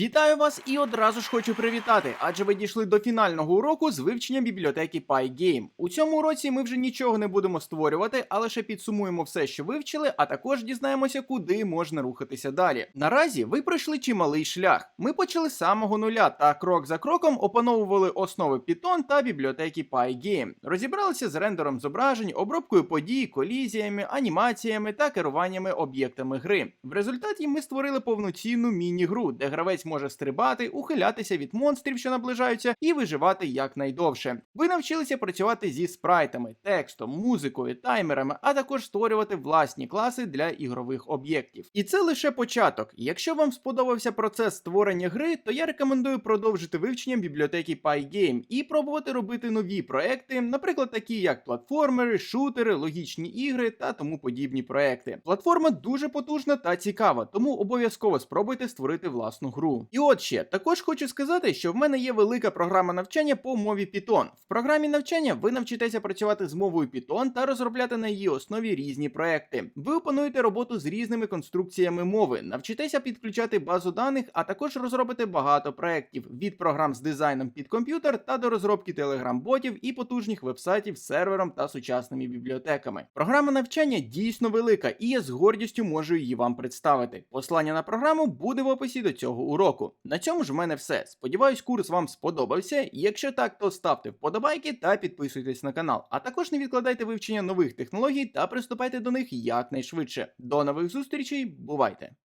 Вітаю вас і одразу ж хочу привітати, адже ви дійшли до фінального уроку з вивчення бібліотеки PyGame. У цьому уроці ми вже нічого не будемо створювати, а лише підсумуємо все, що вивчили, а також дізнаємося, куди можна рухатися далі. Наразі ви пройшли чималий шлях. Ми почали з самого нуля та крок за кроком опановували основи Python та бібліотеки PyGame. Розібралися з рендером зображень, обробкою подій, колізіями, анімаціями та керуваннями об'єктами гри. В результаті ми створили повноцінну міні-гру, де гравець може стрибати, ухилятися від монстрів, що наближаються, і виживати якнайдовше. Ви навчилися працювати зі спрайтами, текстом, музикою, таймерами, а також створювати власні класи для ігрових об'єктів. І це лише початок. Якщо вам сподобався процес створення гри, то я рекомендую продовжити вивченням бібліотеки PyGame і пробувати робити нові проекти, наприклад, такі як платформери, шутери, логічні ігри та тому подібні проекти. Платформа дуже потужна та цікава, тому обов'язково спробуйте створити власну гру. І от ще також хочу сказати, що в мене є велика програма навчання по мові Python. В програмі навчання ви навчитеся працювати з мовою Python та розробляти на її основі різні проекти. Ви опануєте роботу з різними конструкціями мови, навчитеся підключати базу даних, а також розробите багато проєктів від програм з дизайном під комп'ютер та до розробки телеграм-ботів і потужних вебсайтів з сервером та сучасними бібліотеками. Програма навчання дійсно велика, і я з гордістю можу її вам представити. Послання на програму буде в описі до цього уроку. На цьому ж в мене все. Сподіваюсь, курс вам сподобався. Якщо так, то ставте вподобайки та підписуйтесь на канал. А також не відкладайте вивчення нових технологій та приступайте до них якнайшвидше. До нових зустрічей, бувайте!